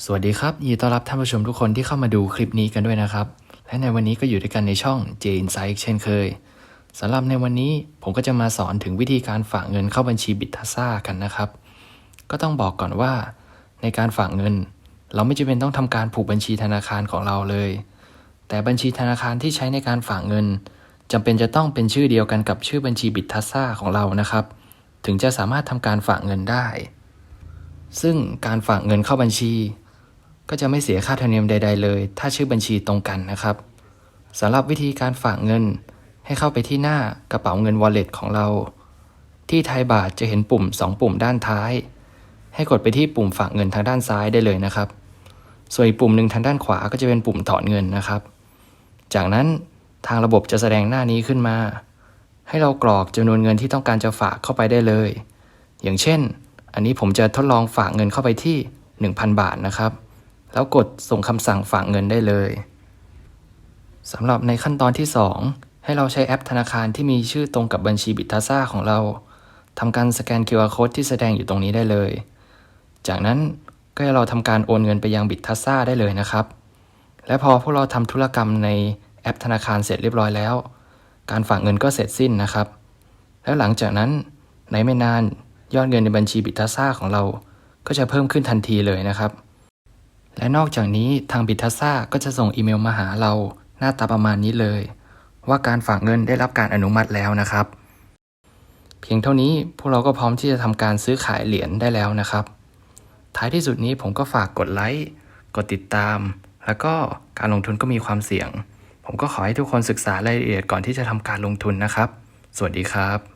สวัสดีครับยินดีต้อนรับท่านผู้ชมทุกคนที่เข้ามาดูคลิปนี้กันด้วยนะครับ และในวันนี้ก็อยู่ด้วยกันในช่อง J Insight เช่นเคยสำหรับในวันนี้ผมก็จะมาสอนถึงวิธีการฝากเงินเข้าบัญชีบิตทัซ่ากันนะครับ ก็ต้องบอกก่อนว่า ในการฝากเงิน เราไม่จำเป็นต้องทำการผูกบัญชีธนาคารของเราเลย แต่บัญชีธนาคารที่ใช้ในการฝากเงินจำเป็นจะต้องเป็นชื่อเดียวกันกับชื่อบัญชีบิตทัซ่าของเรานะครับ ถึงจะสามารถทำการฝากเงินได้ ซึ่งการฝากเงินเข้าบัญชี ก็จะไม่เสียค่าธรรมเนียมใด ๆ เลย ถ้าชื่อบัญชีตรงกันนะครับสำหรับวิธีการฝากเงิน ให้เข้าไปที่หน้ากระเป๋าเงิน wallet ของเรา ที่ไทยบาทจะเห็นปุ่ม 2 ปุ่มด้านท้าย ให้กดไปที่ปุ่มฝากเงินทางด้านซ้ายได้เลยนะครับ ส่วนอีกปุ่มหนึ่งทางด้านขวาก็จะเป็นปุ่มถอนเงินนะครับ จากนั้นทางระบบจะแสดงหน้านี้ขึ้นมา ให้เรากรอกจำนวนเงินที่ต้องการจะฝากเข้าไปได้เลย อย่างเช่น อันนี้ผมจะทดลองฝากเงินเข้าไปที่ 1,000 บาทนะครับ แล้วกดส่งคำสั่งฝากเงินได้เลยสำหรับในขั้นตอนที่ 2 ให้เราใช้แอปธนาคารที่มีชื่อตรงกับบัญชีบิตทัซ่าของเราทำการสแกน QR Code ที่แสดงอยู่ตรงนี้ได้เลย จากนั้นก็ให้เราทำการโอนเงินไปยังบิตทัซ่าได้เลยนะครับ และพอพวกเราทำธุรกรรมในแอปธนาคารเสร็จเรียบร้อยแล้ว การฝากเงินก็เสร็จสิ้นนะครับ แล้วหลังจากนั้นในไม่นานยอดเงินในบัญชีบิตทัซ่าของเรา ก็จะเพิ่มขึ้นทันทีเลยนะครับ และนอกจากนี้ทางบิทัซ่าก็จะส่งอีเมลมาหาเราหน้าตาประมาณนี้เลย ว่าการฝากเงินได้รับการอนุมัติแล้วนะครับ เพียงเท่านี้พวกเราก็พร้อมที่จะทำการซื้อขายเหรียญได้แล้วนะครับ ท้ายที่สุดนี้ผมก็ฝากกดไลค์กดติดตาม แล้วก็การลงทุนก็มีความเสี่ยง ผมก็ขอให้ทุกคนศึกษารายละเอียดก่อนที่จะทำการลงทุนนะครับ สวัสดีครับ